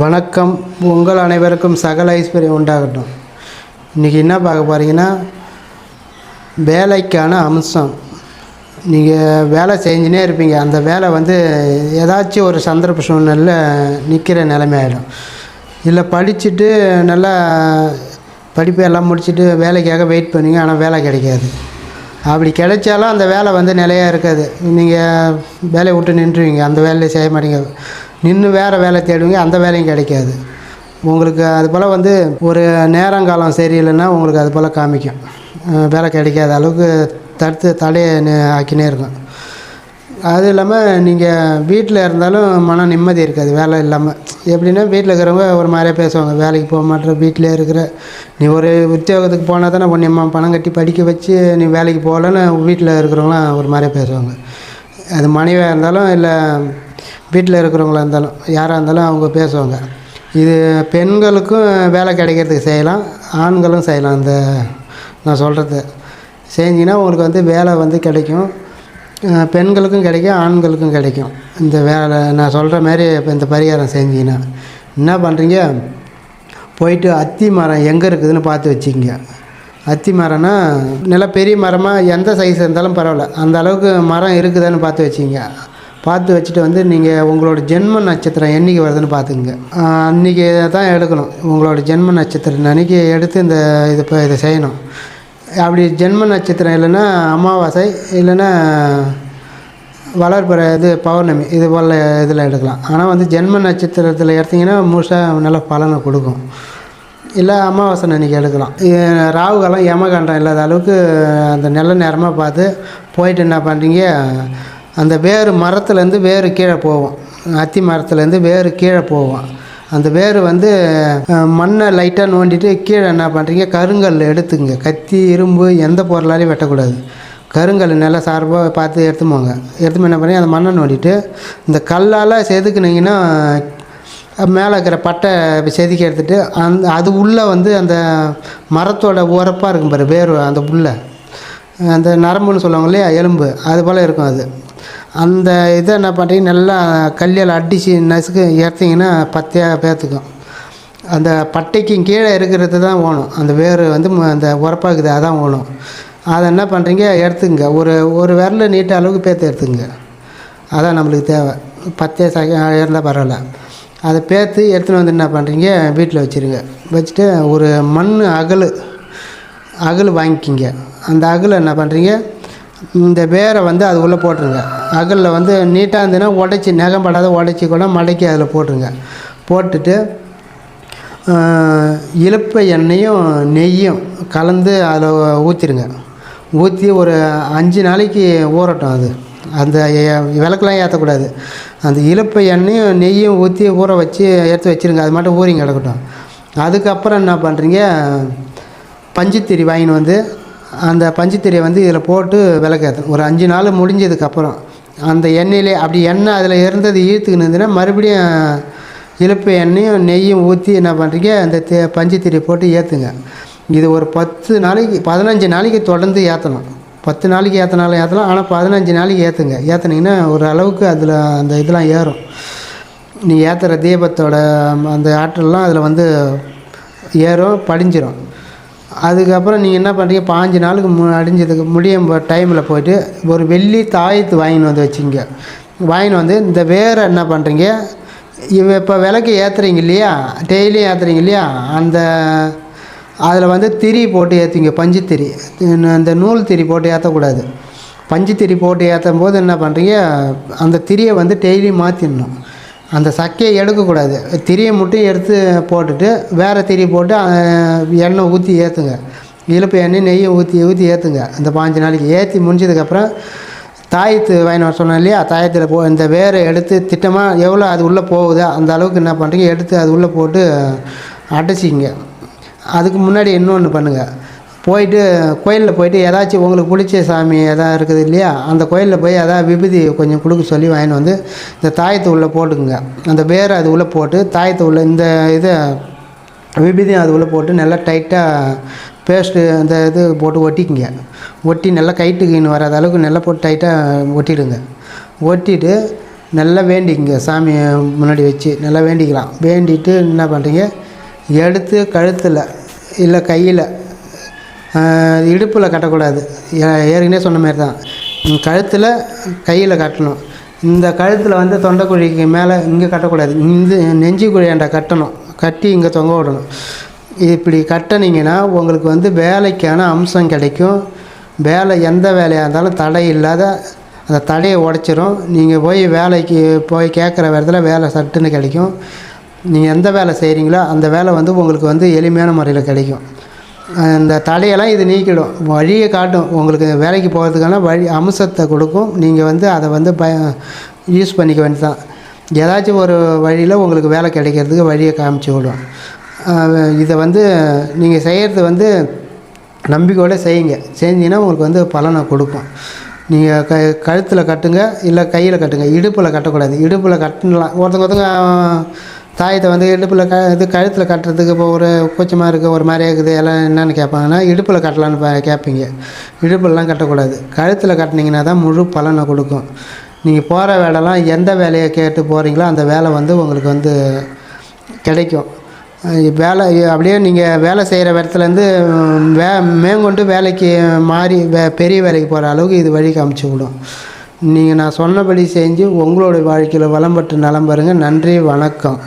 வணக்கம். உங்கள் அனைவருக்கும் சகல ஐஸ்வர்யம் உண்டாகட்டும். இன்றைக்கி என்ன பார்க்க போகிறீங்கன்னா வேலைக்கான அம்சம். நீங்கள் வேலை செஞ்சுனே இருப்பீங்க. அந்த வேலை வந்து ஏதாச்சும் ஒரு சந்தர்ப்ப சூழ்நிலையில் நிற்கிற நிலைமை ஆகிடும் இல்லை படிச்சுட்டு நல்லா படிப்பு எல்லாம் முடிச்சுட்டு வேலைக்காக வெயிட் பண்ணுவீங்க. ஆனால் வேலை கிடைக்காது. அப்படி கிடைச்சாலும் அந்த வேலை வந்து நிலையாக இருக்காது. நீங்கள் வேலையை விட்டு நின்றுவீங்க. அந்த வேலையை செய்ய மாட்டீங்க. நின்று வேறு வேலை தேடுவீங்க அந்த வேலையும் கிடைக்காது. உங்களுக்கு அது போல் வந்து ஒரு நேரங்காலம் சரியில்லைன்னா உங்களுக்கு அது போல் காமிக்கும். வேலை கிடைக்காத அளவுக்கு தடுத்து தடையை ஆக்கினே இருக்கும். அது இல்லாமல் நீங்கள் வீட்டில் இருந்தாலும் மன நிம்மதி இருக்காது வேலை இல்லாமல் எப்படின்னா வீட்டில் இருக்கிறவங்க ஒரு மாதிரியா பேசுவாங்க வேலைக்கு போக மாட்டேற வீட்டிலே இருக்கிற. நீ ஒரு உத்தியோகத்துக்கு போனால் தானே உன்னை பணம் கட்டி படிக்க வச்சு நீ வேலைக்கு போகலன்னு வீட்டில் இருக்கிறவங்களாம் ஒரு மாதிரியா பேசுவாங்க. அது மனைவியாக இருந்தாலும் இல்லை வீட்டில் இருக்கிறவங்களா இருந்தாலும் யாராக இருந்தாலும் அவங்க பேசுவாங்க. இது பெண்களுக்கும் வேலை கிடைக்கிறதுக்கு செய்யலாம் ஆண்களும் செய்யலாம். இந்த நான் சொல்கிறது செஞ்சிங்கன்னா உங்களுக்கு வந்து வேலை வந்து கிடைக்கும். பெண்களுக்கும் கிடைக்கும் ஆண்களுக்கும் கிடைக்கும். இந்த வேலை நான் சொல்கிற மாதிரி இப்போ இந்த பரிகாரம் செஞ்சிங்கன்னா என்ன பண்ணுறீங்க போயிட்டு அத்தி மரம் எங்கே இருக்குதுன்னு பார்த்து வச்சுக்கிங்க. அத்தி மரம்னா நல்லா பெரிய மரமாக எந்த சைஸ் இருந்தாலும் பரவாயில்ல. அந்த அளவுக்கு மரம் இருக்குதான்னு பார்த்து வச்சுக்கிங்க. பார்த்து வச்சுட்டு வந்து நீங்கள் உங்களோட ஜென்ம நட்சத்திரம் என்றைக்கு வருதுன்னு பார்த்துக்குங்க. அன்றைக்கி தான் எடுக்கணும். உங்களோட ஜென்ம நட்சத்திரம் அன்றைக்கி எடுத்து இந்த இது இப்போ இதை செய்யணும். அப்படி ஜென்ம நட்சத்திரம் இல்லைன்னா அமாவாசை இல்லைன்னா வளர்ப்புற இது பௌர்ணமி இது போல் இதில் எடுக்கலாம். ஆனால் வந்து ஜென்ம நட்சத்திரத்தில் எடுத்திங்கன்னா முழுசாக நல்ல பலனை கொடுக்கும். இல்லை அமாவாசை அன்றைக்கி எடுக்கலாம். ராகு காலம் யமகண்டம் இல்லாத அளவுக்கு அந்த நல்ல நேரமாக பார்த்து போயிட்டு என்ன பண்ணுறீங்க அந்த வேறு மரத்துலேருந்து வேறு கீழே போகும் அத்தி மரத்துலேருந்து வேறு கீழே போவோம். அந்த வேர் வந்து மண்ணை லைட்டாக நோண்டிட்டு கீழே என்ன பண்ணுறீங்க கருங்கல் எடுத்துங்க கத்தி இரும்பு எந்த பொருளாலையும் வெட்டக்கூடாது. கருங்கல் நல்லா சார்பாக பார்த்து எடுத்து போங்க எடுத்து என்ன பண்ணி அந்த மண்ணை நோண்டிட்டு இந்த கல்லால் செதுக்குனீங்கன்னா மேலே இருக்கிற பட்டை செதுக்கி எடுத்துட்டு அந்த அது உள்ளே வந்து அந்த மரத்தோட உரப்பாக இருக்கும் பாரு வேர் அந்த புல்லை அந்த நரம்புன்னு சொல்லுவாங்க இல்லையா? எலும்பு. அது போல் இருக்கும் அது. அந்த இதை என்ன பண்ணுறீங்க? நல்லா கல்லில் அடித்து நசுக்கு ஏற்றிங்கன்னா பத்தையாக பேர்த்துக்கும் அந்த பட்டைக்கும் கீழே இருக்கிறது தான் ஓணும். அந்த வேர் வந்து ம- அந்த உரப்பாக்குது அதான் ஓணும். அதை என்ன பண்ணுறீங்க? எடுத்துங்க. ஒரு ஒரு விரல நீட்ட அளவுக்கு பேர்த்து எடுத்துங்க. அதான் நம்மளுக்கு தேவை. பத்தே சக இருந்தால் பரவாயில்ல. அதை பேர்த்து எடுத்துன்னு வந்து என்ன பண்ணுறீங்க? வீட்டில் வச்சுருங்க. வச்சுட்டு ஒரு மண் அகல் அகல் வாங்கிக்கிங்க. அந்த அகல் என்ன பண்ணுறீங்க? இந்த வேரை வந்து அது உள்ளே போட்டுருங்க. அகலில் வந்து நீட்டாக இருந்ததுன்னா உடச்சி நெகம்படாத உடச்சி கூட மடக்கி அதில் போட்டுருங்க. போட்டுட்டு ஆஹ், எண்ணெயும் நெய்யும் கலந்து அதில் ஊற்றிடுங்க ஊற்றி ஒரு அஞ்சு நாளைக்கு ஊறட்டும் அது. அந்த விளக்கெலாம் ஏற்றக்கூடாது அந்த இலுப்பை எண்ணெயும் நெய்யும் ஊற்றி ஊற வச்சு எடுத்து வச்சுருங்க. அது மட்டும் ஊறிங்க கிடக்கட்டும். அதுக்கப்புறம் என்ன பண்ணுறீங்க பஞ்சுத்திரி வாங்கின்னு வந்து அந்த பஞ்சுத்திரியை வந்து இதில் போட்டு விளக்கேற்றணும். ஒரு அஞ்சு நாள் முடிஞ்சதுக்கப்புறம் அந்த எண்ணெயிலே அப்படி எண்ணெய் அதில் இருந்தது ஈர்த்துக்கினதுன்னா இருந்ததுன்னா மறுபடியும் இழுப்பு எண்ணெயும் நெய்யும் ஊற்றி என்ன பண்ணுறீங்க அந்த தே பஞ்சுத்திரியை போட்டு ஏற்றுங்க. இது ஒரு பத்து நாளைக்கு பதினஞ்சு நாளைக்கு தொடர்ந்து ஏற்றணும். பத்து நாளைக்கு ஏற்றினாலும் ஏற்றலாம் ஆனால் பதினஞ்சு நாளைக்கு ஏற்றுங்க. ஏற்றுனீங்கன்னா ஒரு அளவுக்கு அதில் அந்த இதெல்லாம் ஏறும். நீ ஏற்றுற தீபத்தோட அந்த ஆற்றல்லாம் அதில் வந்து ஏறும் படிஞ்சிடும் அதுக்கப்புறம் நீங்கள் என்ன பண்ணுறீங்க பாஞ்சு நாளுக்கு மு அடிஞ்சதுக்கு முடியும் டைமில் போயிட்டு ஒரு வெள்ளி தாயத்து வாங்கின்னு வந்து வச்சுங்க. வாங்கின்னு வந்து இந்த வேரை என்ன பண்ணுறீங்க இவ இப்போ விளக்கு ஏற்றுறீங்க இல்லையா? டெய்லியும் ஏற்றுறீங்க இல்லையா? அந்த அதில் வந்து திரி போட்டு ஏற்றுங்க பஞ்சு திரி அந்த நூல் திரி போட்டு ஏற்றக்கூடாது பஞ்சு திரி போட்டு ஏற்றும் போது என்ன பண்ணுறீங்க அந்த திரியை வந்து டெய்லியும் மாற்றிடணும் அந்த சக்கையை எடுக்கக்கூடாது. திரியை மட்டும் எடுத்து போட்டுட்டு வேறு திரி போட்டு எண்ணெய் ஊற்றி ஏற்றுங்க இழுப்பு எண்ணெய் நெய்யை ஊற்றி ஊற்றி ஏற்றுங்க அந்த பாஞ்சு நாளைக்கு ஏற்றி முடிஞ்சதுக்கப்புறம் தாயத்து வாங்கின்னு வர சொன்னேன் இல்லையா? தாயத்தில் போ இந்த வேரை எடுத்து திட்டமாக எவ்வளோ அது உள்ளே போகுதோ அந்த அளவுக்கு என்ன பண்ணுறீங்க? எடுத்து அது உள்ளே போட்டு அடைச்சிங்க அதுக்கு முன்னாடி இன்னொன்று பண்ணுங்கள் போயிட்டு கோயிலில் போயிட்டு ஏதாச்சும் உங்களுக்கு பிடிச்ச சாமி எதாவது இருக்குது இல்லையா? அந்த கோயிலில் போய் எதாவது விபூதி கொஞ்சம் கொடுக்க சொல்லி வாங்கின்னு வந்து இந்த தாயத்தை உள்ளே போட்டுக்குங்க. அந்த வேரை அது உள்ளே போட்டு தாயத்தை உள்ளே இந்த இதை விபூதியும் அது உள்ளே போட்டு நல்லா டைட்டாக பேஸ்ட்டு அந்த இது போட்டு ஒட்டிக்குங்க. ஒட்டி நல்லா கைட்டுக்குன்னு வராத அளவுக்கு நல்லா போட்டு டைட்டாக ஒட்டிடுங்க. ஒட்டிட்டு நல்லா வேண்டிக்குங்க. சாமியை முன்னாடி வச்சு நல்லா வேண்டிக்கலாம். வேண்டிட்டு என்ன பண்ணுறீங்க எடுத்து கழுத்தில் இல்லை கையில் இடுப்பில் கட்டக்கூடாது. ஏ- ஏற்கனவே சொன்ன மாதிரி தான். கழுத்தில் கையில் கட்டணும். இந்த கழுத்தில் வந்து தொண்டைக்குழிக்கு மேலே இங்கே கட்டக்கூடாது. இந்த நெஞ்சு குழியாண்ட கட்டணும். கட்டி இங்கே தொங்க விடணும். இப்படி கட்டினீங்கன்னா உங்களுக்கு வந்து வேலைக்கான அம்சம் கிடைக்கும். வேலை எந்த வேலையாக இருந்தாலும் தடை இல்லாத அந்த தடையை உடச்சிரும். நீங்கள் போய் வேலைக்கு போய் கேட்குற இடத்துல வேலை சட்டுன்னு கிடைக்கும். நீங்கள் எந்த வேலை செய்கிறீங்களோ அந்த வேலை வந்து உங்களுக்கு வந்து எளிமையான முறையில் கிடைக்கும். அந்த தடையெல்லாம் இது நீக்கிடும். வழியை காட்டும். உங்களுக்கு வேலைக்கு போகிறதுக்கான வழி அம்சத்தை கொடுக்கும். நீங்கள் வந்து அதை வந்து ப யூஸ் பண்ணிக்க வேண்டியதான் ஏதாச்சும் ஒரு வழியில் உங்களுக்கு வேலை கிடைக்கிறதுக்கு வழியை காமிச்சு விடும். இதை வந்து நீங்கள் செய்கிறது வந்து நம்பிக்கையோடு செய்யுங்க. செஞ்சீங்கன்னா உங்களுக்கு வந்து பலனை கொடுக்கும். நீங்கள் க கழுத்தில் கட்டுங்க இல்லை கையில் கட்டுங்க. இடுப்பில் கட்டக்கூடாது. இடுப்பில் கட்டலாம் ஒருத்தங்க ஒருத்தங்க தாயத்தை வந்து இடுப்பில் க இது கழுத்தில் கட்டுறதுக்கு இப்போ ஒரு கூச்சமாக இருக்குது ஒரு மாதிரியா இருக்குது எல்லாம் என்னென்னு கேட்பாங்கன்னா இடுப்பில் கட்டலான்னு பா- கேட்பீங்க இடுப்பிலலாம் கட்டக்கூடாது. கழுத்தில் கட்டினீங்கன்னா தான் முழு பலனை கொடுக்கும். நீங்கள் போகிற வேலைலாம் எந்த வேலையை கேட்டு போகிறீங்களோ அந்த வேலை வந்து உங்களுக்கு வந்து கிடைக்கும். வேலை அப்படியே நீங்கள் வேலை செய்கிற இடத்துலேருந்து வே மேங்கொண்டு வேலைக்கு மாறி வே பெரிய வேலைக்கு போகிற அளவுக்கு இது வழி காமிச்சு விடும். நீங்கள் நான் சொன்னபடி செஞ்சு உங்களோட வாழ்க்கையில் வளம் பெற்று நலம் பெறுங்க. நன்றி வணக்கம்.